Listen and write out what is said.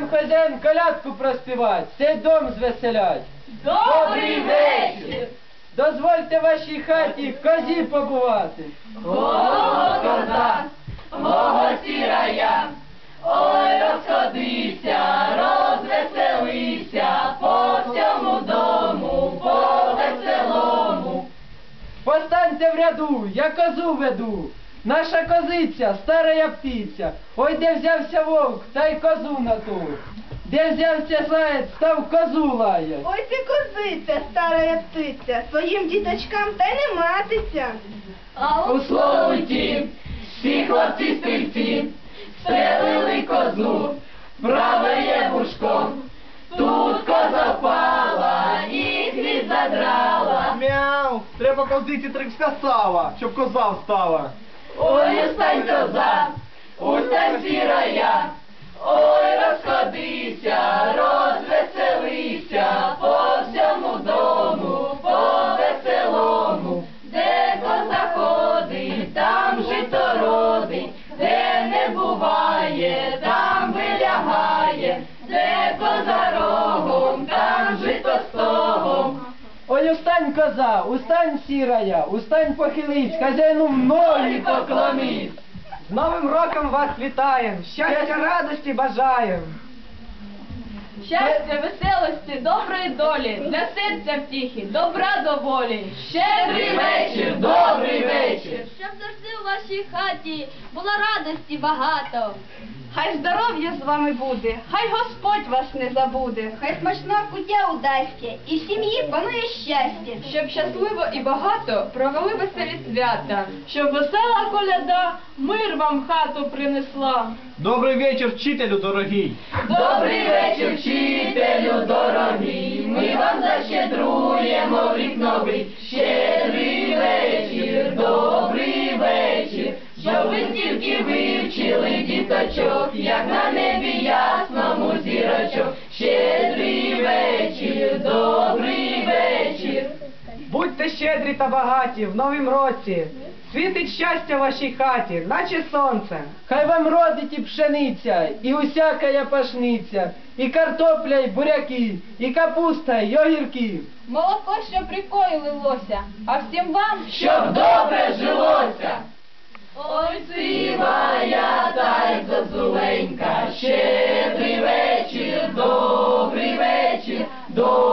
нам хазяїн колядку проспівать, цей дом звеселять. Добрий вечір! Дозвольте вашій хаті козі побувати. Го-го, коза, го-го, сірая, ой, розходися, розвеселися, по всьому дому, по веселому. Постаньте в ряду, я козу веду. Наша козиця, стара птиця. Ой, де взявся вовк, та й козу на ту. Де взявся заєць, став козу лаять. Ой ти козиця, стара птиця, своїм діточкам та й не матися. А у словуті всі хлопці стрільці стрелили козу, праве є вушком. Тут коза впала і хвіст задрала. Мяу! Треба козиці трикся сава, щоб коза встала. Ой, устань коза, устань сірая, ой, Ой, устань коза, устань сірая, устань похились, хазяїну в ноги поклонись. З Новим роком вас вітаєм, щастя, радості бажаєм. Щастя, веселості, доброї долі, для серця втіхи, добра доволі. Щедрий вечір, добрий вечір. Щоб завжди у вашій хаті було радості багато. Хай здоров'я з вами буде, хай Господь вас не забуде. Хай смачна кутя удасться, і в сім'ї панує щастя. Щоб щасливо і багато провели веселі свята, щоб весела коляда мир вам хату принесла. Добрий вечір, вчителю дорогий. Добрий вечір, вчителю діточок, як на небі ясному зірочок. Щедрий вечір, добрий вечір. Будьте щедрі та багаті в новім році. Світить щастя вашій хаті, наче сонце. Хай вам родить і пшениця, і усякая пашниця, і картопля, і буряки, і капуста, і огірки. Молоко, що рікою лилося, а всім вам Щоб добре жилося. Ой, та Щедрий вечір, добрий вечір, добрий вечір.